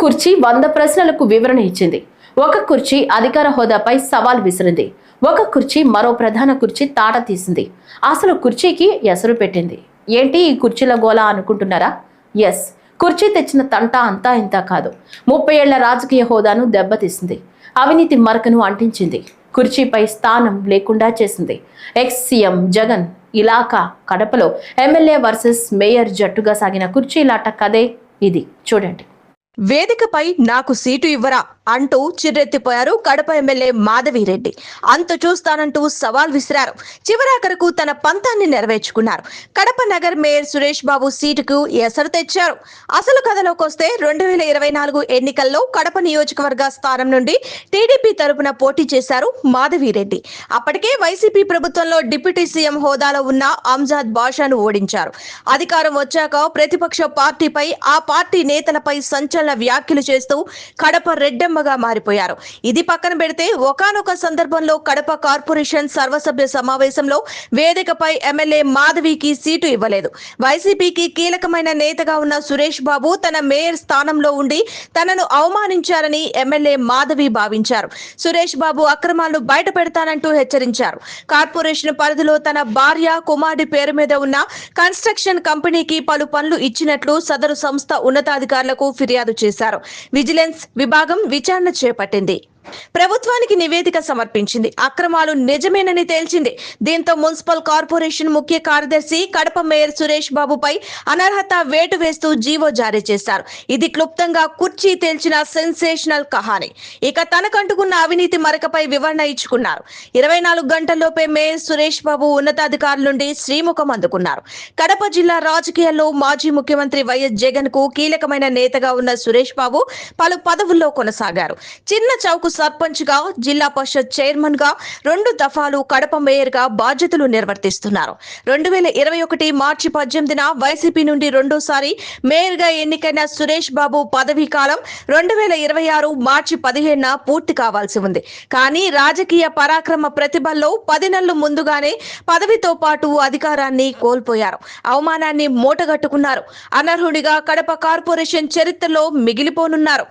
కుర్చీ వంద ప్రశ్నలకు వివరణ ఇచ్చింది. ఒక కుర్చీ అధికార హోదాపై సవాల్ విసిరింది. ఒక కుర్చీ మరో ప్రధాన కుర్చీ తాట తీసింది. అసలు కుర్చీకి ఎసరు పెట్టింది. ఏంటి ఈ కుర్చీల గోలా అనుకుంటున్నారా? ఎస్ కుర్చీ తెచ్చిన తంట అంతా ఇంత కాదు. ముప్పై ఏళ్ళ రాజకీయ హోదాను దెబ్బతీసింది. అవినీతి మరకను అంటించింది. కుర్చీపై స్థానం లేకుండా చేసింది. ఎక్స్ సీఎం జగన్ ఇలాకా కడపలో ఎమ్మెల్యే వర్సెస్ మేయర్ జట్టుగా సాగిన కుర్చీలాట కదే ఇది. చూడండి. వేదికపై నాకు సీటు ఇవ్వరా అంటూ చిర్రెత్తిపోయారు కడప ఎమ్మెల్యే మాధవిరెడ్డి. అంత చూస్తానంటూ సవాల్ విసిరారు. చివరాఖరకు తన పంతాన్ని నెరవేర్చుకున్నారు. కడప నగర్ మేయర్ సురేష్ బాబు సీటుకు ఎసరు తెచ్చారు. అసలు కథలోకి వస్తే రెండు వేల ఇరవై నాలుగు ఎన్నికల్లో కడప నియోజకవర్గ స్థానం నుండి టీడీపీ తరపున పోటీ చేశారు మాధవిరెడ్డి. అప్పటికే వైసీపీ ప్రభుత్వంలో డిప్యూటీ సీఎం హోదాలో ఉన్న అంజాద్ బాషాను ఓడించారు. అధికారం వచ్చాక ప్రతిపక్ష పార్టీపై ఆ పార్టీ నేతలపై సంచలన వ్యాఖ్యలు చేస్తూ కడప రెడ్డెమ్మగా మారిపోయారు. ఇది పక్కన పెడితే ఒకానొక సందర్భంలో కడప కార్పొరేషన్ సర్వసభ్య సమావేశంలో వేదికపై ఎమ్మెల్యే మాధవికి సీటు ఇవ్వలేదు. వైసీపీకి కీలకమైన నేతగా ఉన్న సురేష్ బాబు తన మేయర్ స్థానంలో ఉండి తనను అవమానించారని ఎమ్మెల్యే మాధవి భావించారు. సురేష్ బాబు అక్రమాలను బయట పెడతానంటూ హెచ్చరించారు. కార్పొరేషన్ పరిధిలో తన భార్య కుమారుడి పేరు మీద ఉన్న కన్స్ట్రక్షన్ కంపెనీకి పలు పనులు ఇచ్చినట్లు సదరు సంస్థ ఉన్నతాధికారులకు ఫిర్యాదు చేశారు. విజిలెన్స్ విభాగం విచారణ చేపట్టింది. ప్రభుత్వానికి నివేదిక సమర్పించింది. అక్రమాలు నిజమేనని తేల్చింది. దీంతో మున్సిపల్ కార్పొరేషన్ ముఖ్య కార్యదర్శి కడప మేయర్ సురేష్ బాబుపై అనర్హత వేటు వేస్తూ జీవో జారీ చేశారు. ఇది క్లుప్తంగా కుర్చీ తేల్చిన సెన్సేషనల్ కహాని. ఇక తనకంటుకున్న అవినీతి మరకపై వివరణ ఇచ్చుకున్నారు. ఇరవై నాలుగు గంటల్లోపే మేయర్ సురేష్ బాబు ఉన్నతాధికారుల నుండి శ్రీముఖం అందుకున్నారు. కడప జిల్లా రాజకీయాల్లో మాజీ ముఖ్యమంత్రి వైఎస్ జగన్కు కీలకమైన నేతగా ఉన్న సురేష్ బాబు పలు పదవుల్లో కొనసాగారు. చిన్న చౌకు సర్పంచ్గా జిల్లా పరిషత్ చైర్మన్గా రెండు దఫాలు కడప మేయర్గా బాధ్యతలు నిర్వర్తిస్తున్నారు. రెండు వేల ఇరవై ఒకటి మార్చి పద్దెనిమిదిన వైసీపీ నుండి రెండోసారి మేయర్గా ఎన్నికైన సురేష్ బాబు పదవీ కాలం రెండు వేల ఇరవై ఆరు మార్చి పదిహేనున పూర్తి కావాల్సి ఉంది. కానీ రాజకీయ పరాక్రమ ప్రతిభల్లో పది నెలలు ముందుగానే పదవితో పాటు అధికారాన్ని కోల్పోయారు. అవమానాన్ని మూటగట్టుకున్నారు. అనర్హుడిగా కడప కార్పొరేషన్ చరిత్రలో మిగిలిపోనున్నారు.